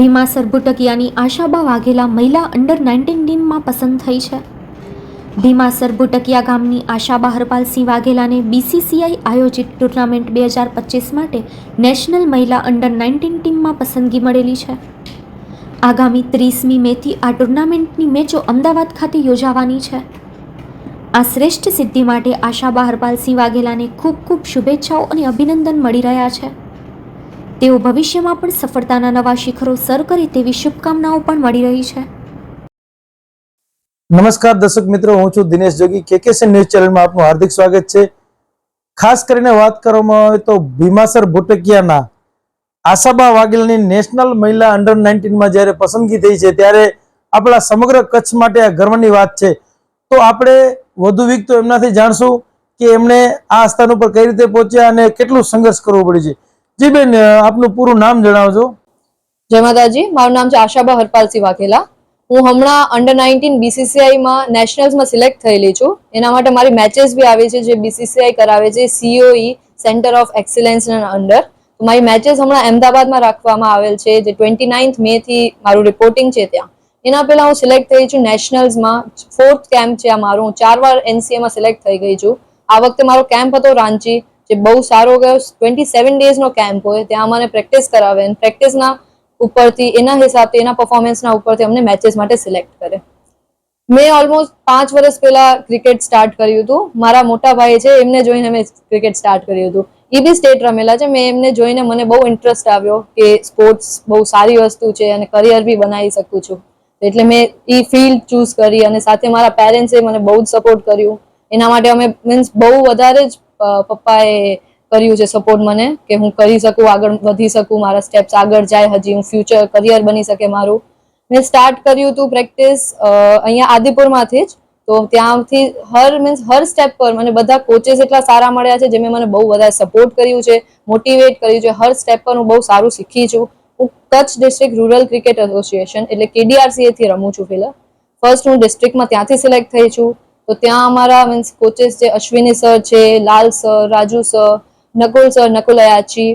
ભીમાસર ભુટકિયાની આશાબા વાઘેલા મહિલા under nineteen ટીમમાં પસંદ થઈ છે. ભીમાસર ભુટકિયા ગામની આશાબા હરપાલસિંહ વાઘેલાને બીસીસીઆઈ આયોજિત ટુર્નામેન્ટ બે હજાર પચીસ માટે નેશનલ મહિલા અંડર નાઇન્ટીન ટીમમાં પસંદગી મળેલી છે. આગામી ત્રીસમી મેથી આ ટુર્નામેન્ટની મેચો અમદાવાદ ખાતે યોજાવાની છે. આ શ્રેષ્ઠ સિદ્ધિ માટે આશાબા હરપાલસિંહ વાઘેલાને ખૂબ ખૂબ શુભેચ્છાઓ અને અભિનંદન મળી રહ્યા છે. તેઓ ભવિષ્યમાં પણ સફળતાના નવા શિખરો સર કરે તેવી શુભકામનાઓ પણ મળી રહી છે. નમસ્કાર દર્શક મિત્રો, હું છું દિનેશ જોગી. કેકેસી ન્યૂઝ ચેનલમાં આપનું હાર્દિક સ્વાગત છે. ખાસ કરીને વાત કરવામાં આવે તો ભીમાસર ભુટકિયાના આશાબા વાઘેલની નેશનલ મહિલા અંડર નાઇન્ટીનમાં જ્યારે પસંદગી થઈ છે, ત્યારે આપણા સમગ્ર કચ્છ માટે આ ગર્વની વાત છે. તો આપણે વધુ વિગતો એમનાથી જાણશું કે એમણે આ સ્થાન ઉપર કઈ રીતે પહોંચ્યા અને કેટલું સંઘર્ષ કરવો પડ્યું છે. જી બેન આપનું પૂરું નામ જણાવજો. જય માતાજી, મારું નામ છે આશાબા હરપાલસિંહ વાઘેલા. હું હમણાં અંડર નાઇન્ટીન બીસીસીઆઈમાં નેશનલ્સમાં સિલેક્ટ થયેલી છું. એના માટે મારી મેચેસ બી આવે છે જે બીસીસીઆઈ કરાવે છે સીઓઈ સેન્ટર ઓફ એક્સિલન્સના અંડર મારી મેચેસ હમણાં અમદાવાદમાં રાખવામાં આવેલ છે, જે ટ્વેન્ટી નાઇન્થ મે થી મારું રિપોર્ટિંગ છે ત્યાં. એના પહેલા હું સિલેક્ટ થઈ છું નેશનલ્સમાં ફોર્થ કેમ્પ છે આ મારું. હું ચાર વાર એનસીએમાં સિલેક્ટ થઈ ગઈ છું. આ વખતે મારો કેમ્પ હતો રાંચી. જે બહુ સારો ગયો. ટ્વેન્ટી સેવન ડેઝનો કેમ્પ હોય, ત્યાં મને પ્રેક્ટિસ કરાવે અને પ્રેક્ટિસના ઉપરથી, એના હિસાબથી, એના પરફોર્મન્સના ઉપરથી અમને મેચેસ માટે સિલેક્ટ કરે. મેં ઓલમોસ્ટ પાંચ વર્ષ પહેલા ક્રિકેટ સ્ટાર્ટ કર્યું હતું. મારા મોટા ભાઈ છે, એમને જોઈને મેં ક્રિકેટ સ્ટાર્ટ કર્યું હતું. એ બી સ્ટેટ રમેલા છે. મેં એમને જોઈને મને બહુ ઇન્ટરેસ્ટ આવ્યો કે સ્પોર્ટ્સ બહુ સારી વસ્તુ છે અને કરિયર બી બનાવી શકું છું. એટલે મેં એ ફિલ્ડ ચૂઝ કરી અને સાથે મારા પેરેન્ટ્સે મને બહુ જ સપોર્ટ કર્યું. એના માટે અમે મીન્સ બહુ વધારે જ પપ્પાએ કર્યું છે સપોર્ટ મને કે હું કરી શકું, આગળ વધી શકું, મારા સ્ટેપ્સ આગળ જાય, હજી હું ફ્યુચર કરિયર બની શકે મારું. મેં સ્ટાર્ટ કર્યું હતું પ્રેક્ટિસ અહીંયા આદિપુરમાંથી જ. તો ત્યાંથી હર મીન્સ હર સ્ટેપ પર મને બધા કોચેસ એટલા સારા મળ્યા છે, જેમણે મને બહુ વધારે સપોર્ટ કર્યું છે મોટિવેટ કર્યું છે. હર સ્ટેપ પર હું બહુ સારું શીખી છું. હું Kutch district rural cricket association એટલે કેડીઆરસીએથી રમું છું પહેલાં ફર્સ્ટ હું ડિસ્ટ્રિક્ટમાં ત્યાંથી સિલેક્ટ થઈ છું. તો ત્યાં અમારા મીન્સ કોચેસ છે, અશ્વિની સર છે, Lal sir Raju sir Nakul sir Nakul Ayachi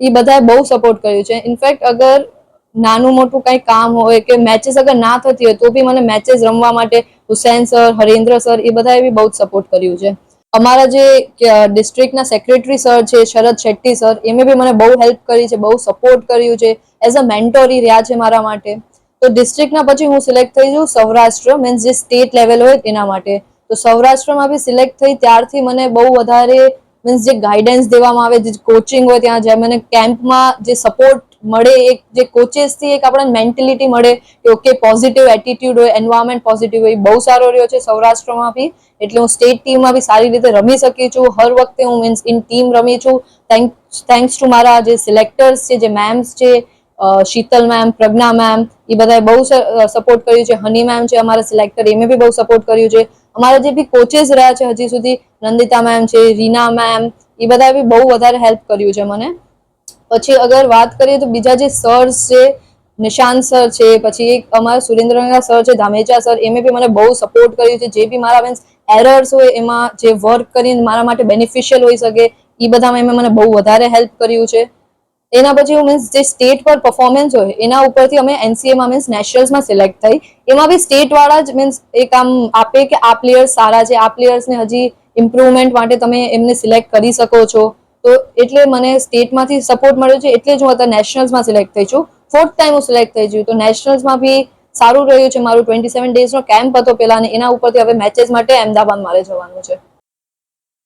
એ બધાએ બહુ સપોર્ટ કર્યું છે. ઇનફેક્ટ અગર નાનું મોટું કંઈ કામ હોય કે મેચેસ અગર ના થતી હોય, તો બી મને મેચેસ રમવા માટે હુસૈન સર હરેન્દ્ર સર એ બધાએ બી બહુ જ સપોર્ટ કર્યું છે. અમારા જે ડિસ્ટ્રિક્ટના સેક્રેટરી સર છે, શરદ શેટ્ટી સર એમે બી મને બહુ હેલ્પ કરી છે, બહુ સપોર્ટ કર્યું છે. એઝ અ મેન્ટોરી રહ્યા છે મારા માટે. તો ડિસ્ટ્રિક્ટના પછી હું સિલેક્ટ થઈ જઉં સૌરાષ્ટ્ર મીન્સ જે સ્ટેટ લેવલ હોય એના માટે. તો સૌરાષ્ટ્રમાં બી સિલેક્ટ થઈ ત્યારથી મને બહુ વધારે મીન્સ જે ગાઈડન્સ દેવામાં આવે, જે કોચિંગ હોય ત્યાં જે મને કેમ્પમાં જે સપોર્ટ મળે, એક જે કોચેસથી એક આપણને મેન્ટેલિટી મળે કે ઓકે પોઝિટિવ એટીટ્યુડ હોય એન્વાયરમેન્ટ પોઝિટિવ હોય બહુ સારો રહ્યો છે સૌરાષ્ટ્રમાં બી. એટલે હું સ્ટેટ ટીમમાં બી સારી રીતે રમી શકી છું. હર વખતે હું મીન્સ ઇન ટીમ રમી છું. થેન્ક્સ થેન્ક્સ ટુ મારા જે સિલેક્ટર્સ છે, જે મેમ્સ છે શીતલ મેમ પ્રજ્ઞા મેમ એ બધાએ બહુ સપોર્ટ કર્યું છે. હની મેમ છે અમારા સિલેક્ટર એમે બી બહુ સપોર્ટ કર્યું છે. અમારા જે બી કોચેસ રહ્યા છે, હજી સુધી નંદિતા મેમ છે, રીના મેમ એ બધાએ બી બહુ વધારે હેલ્પ કર્યું છે મને. પછી અગર વાત કરીએ તો બીજા જે સર્સ છે નિશાંત સર છે, પછી એક અમારા સુરેન્દ્રનગર સર છે, ધામેચા સર એમે બી મને બહુ સપોર્ટ કર્યું છે. જે બી મારા મીન્સ એરર્સ હોય, એમાં જે વર્ક કરીને મારા માટે બેનિફિશિયલ હોઈ શકે એ બધામાં એમણે મને બહુ વધારે હેલ્પ કર્યું છે. એના પછી હું મીન્સ જે સ્ટેટ પર પરફોર્મન્સ હોય, એના ઉપરથી અમે એનસીએમાં મીન્સ નેશનલ્સમાં સિલેક્ટ થઈ. એમાં બી સ્ટેટ વાળા જ મીન્સ એક આમ આપે કે આ પ્લેયર્સ સારા છે, આ પ્લેયર્સને હજી ઇમ્પ્રુવમેન્ટ માટે તમે એમને સિલેક્ટ કરી શકો છો. તો એટલે મને સ્ટેટમાંથી સપોર્ટ મળ્યો છે, એટલે જ હું અત્યારે નેશનલ્સમાં સિલેક્ટ થઈ છું. ફોર્થ ટાઈમ હું સિલેક્ટ થઈ છું. તો નેશનલ્સમાં બી સારું રહ્યું છે મારું. ટ્વેન્ટી સેવન ડેઝનો કેમ્પ હતો પહેલાં અને એના ઉપરથી હવે મેચેસ માટે અમદાવાદ મારે જવાનું છે.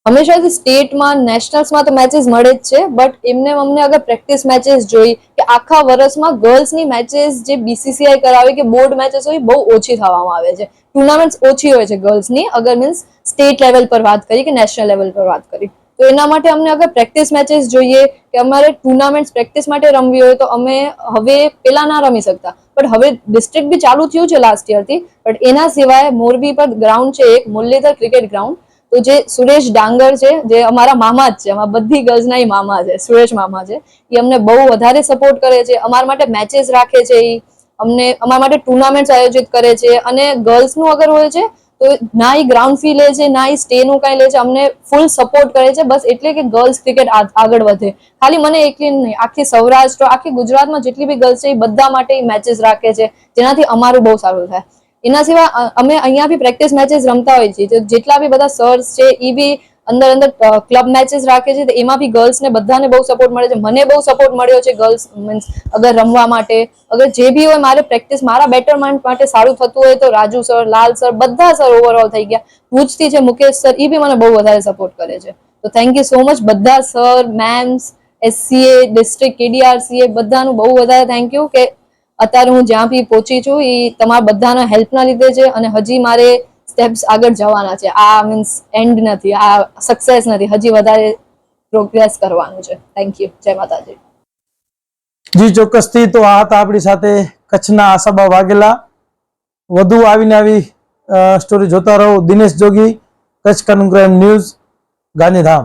હંમેશાથી સ્ટેટમાં, નેશનલ્સમાં તો મેચેસ મળે જ છે બટ એમને અમને અગર પ્રેક્ટિસ મેચેસ જોઈ કે આખા વર્ષમાં ગર્લ્સની મેચેસ જે બીસીસીઆઈ કરાવે કે બોર્ડ મેચેસ હોય, બહુ ઓછી થવામાં આવે છે. ટુર્નામેન્ટ્સ ઓછી હોય છે ગર્લ્સની અગર મીન્સ સ્ટેટ લેવલ પર વાત કરી કે નેશનલ લેવલ પર વાત કરી. તો એના માટે અમને અગર પ્રેક્ટિસ મેચેસ જોઈએ કે અમારે ટુર્નામેન્ટ્સ પ્રેક્ટિસ માટે રમવી હોય તો અમે હવે પેલા ના રમી શકતા. બટ હવે ડિસ્ટ્રિક્ટ બી ચાલુ થયું છે લાસ્ટ યરથી બટ એના સિવાય મોરબી પર ગ્રાઉન્ડ છે એક, મુરલીધર ક્રિકેટ ગ્રાઉન્ડ તો જે સુરેશ ડાંગર છે, જે અમારા મામા જ છે, અમારા બધી ગર્લ્સના એ મામા છે, સુરેશ મામા છે, એ અમને બહુ વધારે સપોર્ટ કરે છે, અમારા માટે મેચેસ રાખે છે એ અમને, અમારા માટે ટુર્નામેન્ટ્સ આયોજિત કરે છે, અને ગર્લ્સનું અગર હોય છે, તો ના એ ગ્રાઉન્ડ ફી લે છે, ના એ સ્ટે નું કઈ લે છે, અમને ફૂલ સપોર્ટ કરે છે, બસ એટલે કે ગર્લ્સ ક્રિકેટ આગળ વધે. ખાલી મને એકલી નહીં, આખી સૌરાષ્ટ્ર, આખી ગુજરાતમાં જેટલી બી ગર્લ્સ છે, એ બધા માટે મેચેસ રાખે છે, જેનાથી અમારું બહુ સારું થાય. એના સિવાય અમે અહીંયા બી પ્રેક્ટિસ મેચેસ રમતા હોઈએ છીએ. જેટલા બી બધા સર્સ છે એ બી અંદર અંદર ક્લબ મેચેસ રાખે છે. તો એમાં બી ગર્લ્સ ને બધાને બહુ સપોર્ટ મળે છે. મને બહુ સપોર્ટ મળ્યો છે ગર્લ્સ મીન્સ અગર રમવા માટે. અગર જે બી હોય મારે પ્રેક્ટિસ મારા બેટરમેન્ટ માટે સારું થતું હોય તો રાજુ સર લાલ સર બધા સર ઓવરઓલ થઈ ગયા. ભુજથી છે મુકેશ સર એ બી મને બહુ વધારે સપોર્ટ કરે છે. તો થેન્ક યુ સો મચ બધા sir ma'ams SCA district KDRCA બધાનું બહુ વધારે થેન્ક યુ કે અત્યારે હું જ્યાં બી પહોંચી છું એ તમારા બધાના હેલ્પના લીધે છે અને હજી મારે સ્ટેપ્સ આગળ જવાના છે. આ મીન્સ એન્ડ નથી, આ સક્સેસ નથી, હજી વધારે પ્રોગ્રેસ કરવાનું છે. થેન્ક યુ જય માતાજી. જી, ચોક્કસથી તો આ હતા આપણી સાથે કચ્છના આશાબા વાઘેલા. વધુ આવીને આવી સ્ટોરી જોતા રહો. દિનેશ જોગી, કચ્છ કનુગ્રામ ન્યૂઝ ગાંધીધામ.